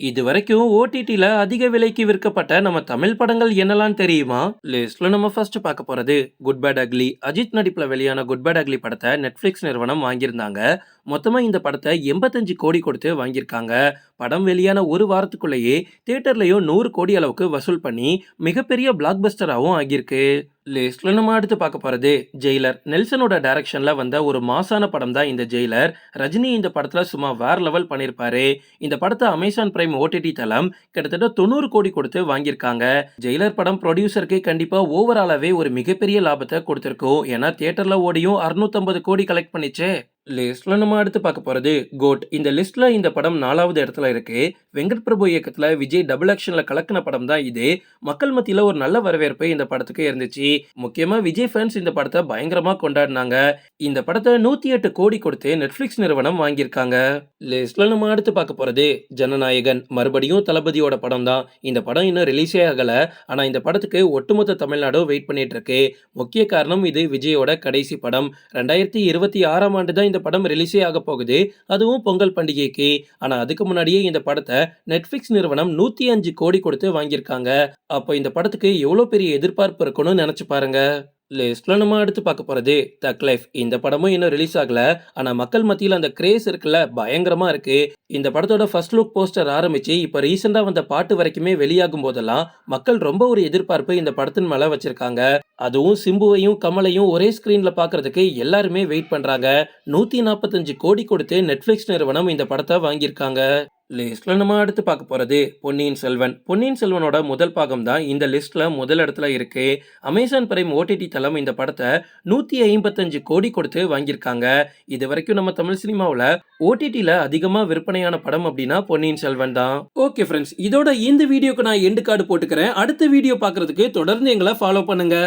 இது வரைக்கும் ஓடிடியில் அதிக விலைக்கு விற்கப்பட்ட நம்ம தமிழ் படங்கள் என்னலாம் தெரியுமா? லிஸ்ட்ல நம்ம ஃபர்ஸ்ட் பார்க்க போறது. குட் பேட் அக்லி அஜித் நடிப்புல வெளியான குட் பேட் அக்லி படத்தை நெட்ஃபிளிக்ஸ் நிறுவனம் வாங்கியிருந்தாங்க. மொத்தமாக இந்த படத்தை எண்பத்தஞ்சு கோடி கொடுத்து வாங்கியிருக்காங்க. படம் வெளியான ஒரு வாரத்துக்குள்ளேயே தியேட்டர்லயும் நூறு கோடி அளவுக்கு வசூல் பண்ணி மிகப்பெரிய பிளாக் பஸ்டராகவும் ஆகியிருக்கு. லிஸ்ட்ல நம்ம அடுத்து பார்க்க போறது ஜெயிலர் நெல்சனோட டைரக்ஷன்ல வந்த ஒரு மாசான படம் தான் இந்த ஜெயிலர் ரஜினி இந்த படத்துல சும்மா வேற லெவல் பண்ணியிருப்பாரு. இந்த படத்தை அமேசான் பிரைம் ஓடிடி தளம் கிட்டத்தட்ட தொண்ணூறு கோடி கொடுத்து வாங்கியிருக்காங்க. ஜெயிலர் படம் ப்ரொடியூசருக்கு கண்டிப்பா ஓவராலாவே ஒரு மிகப்பெரிய லாபத்தை கொடுத்திருக்கும். ஏன்னா தியேட்டர்ல ஓடியும் 650 கோடி கலெக்ட் பண்ணிச்சே. லிஸ்ட்ல நம்ம அடுத்து பார்க்க போறது கோட் இந்த லிஸ்ட்ல இந்த படம் நாலாவது இடத்துல இருக்கு. வெங்கட் பிரபு இயக்கத்துல விஜய் டபுள் ஆக்ஷன்ல கலக்கின படம் தான் இது. மக்கள் மத்தியில ஒரு நல்ல வரவேற்பு இந்த படத்துக்கு இருந்துச்சு. முக்கியமா விஜய் ஃபேன்ஸ் இந்த படத்தை பயங்கரமா கொண்டாடினாங்க. இந்த படத்தை நூத்தி எட்டு கோடி கொடுத்து நெட்ஃபிளிக்ஸ் நிறுவனம் வாங்கியிருக்காங்க. லிஸ்ட்ல நம்ம அடுத்து பார்க்க போறது ஜனநாயகன். மறுபடியும் தளபதியோட படம் தான். இந்த படம் இன்னும் ரிலீஸே ஆகல. ஆனா இந்த படத்துக்கு ஒட்டுமொத்த தமிழ்நாடும் வெயிட் பண்ணிட்டு இருக்கு. முக்கிய காரணம் இது விஜயோட கடைசி படம். ரெண்டாயிரத்தி இருபத்தி ஆறாம் ஆண்டு தான் இந்த படம் ரிலீஸே ஆக போகுது. அதுவும் பொங்கல் பண்டிகைக்கு. ஆனா அதுக்கு முன்னாடியே இந்த படத்தை நெட்ஃபிளிக்ஸ் நிறுவனம் நூத்தி அஞ்சு கோடி கொடுத்து வாங்கியிருக்காங்க. அப்போ இந்த படத்துக்கு எவ்வளோ பெரிய எதிர்பார்ப்பு இருக்கணும்னு நினைச்சு பாருங்க. லிஸ்ட்ல நம்ம அடுத்து பார்க்க போறது தக் லைஃப் இந்த படமும் இன்னும் ரிலீஸ் ஆகல. ஆனா மக்கள் மத்தியில் அந்த கிரேஸ் இருக்குல்ல பயங்கரமா இருக்கு. இந்த படத்தோட ஃபர்ஸ்ட் லுக் போஸ்டர் ஆரம்பிச்சு இப்ப ரீசெண்டா வந்த பாட்டு வரைக்குமே வெளியாகும் போதெல்லாம் மக்கள் ரொம்ப ஒரு எதிர்பார்ப்பு இந்த படத்தின் மேல வச்சிருக்காங்க. அதுவும் சிம்புவையும் கமலையும் ஒரே ஸ்க்ரீனில் பார்க்குறதுக்கு எல்லாருமே வெயிட் பண்ணுறாங்க நூற்றி நாற்பத்தஞ்சு கோடி கொடுத்து நெட்ஃப்ளிக்ஸ் நிறுவனம் இந்த படத்தை வாங்கியிருக்காங்க. லிஸ்ட்ல நம்ம அடுத்து பார்க்க போறது பொன்னியின் செல்வன். பொன்னியின் செல்வனோட முதல் பாகம் தான் இந்த லிஸ்ட்ல முதல் இடத்துல இருக்கு. அமேசான் பிரைம் ஓடிடி தளம் இந்த படத்தை நூத்தி ஐம்பத்தஞ்சு கோடி கொடுத்து வாங்கியிருக்காங்க. இது வரைக்கும் நம்ம தமிழ் சினிமாவில் ஓடிடியில் அதிகமாக விற்பனையான படம் அப்படின்னா பொன்னியின் செல்வன் தான். ஓகே ஃப்ரெண்ட்ஸ் இதோட இந்த வீடியோக்கு நான் எண்டு கார்டு போட்டுக்கிறேன். அடுத்த வீடியோ பார்க்கறதுக்கு தொடர்ந்து எங்களை ஃபாலோ பண்ணுங்க.